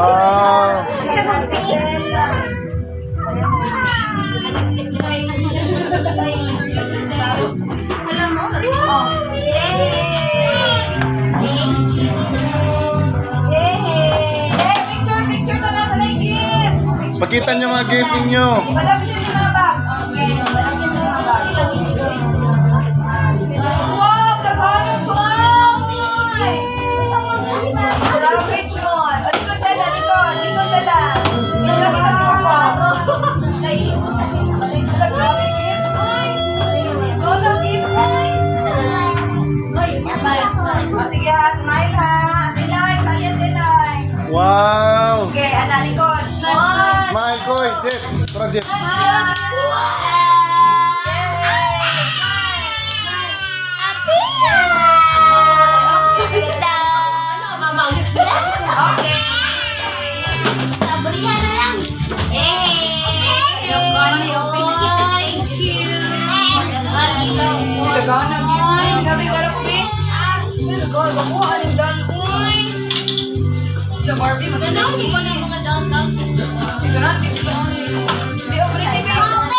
Wow. Pakita niyo mga gift ninyo. Madami din sa bag. Okay. Wala, grabe gifts. Uy! Wala, gift. Uy, smile. O, sige ha, smile ha. Delay, sayan delay. Wow! Okay, ala, likod. Smile. Smile ko, Jet. Tara, Jet. Barbie, maganda. Sigurado, sigurado. Di, oh, pretty baby.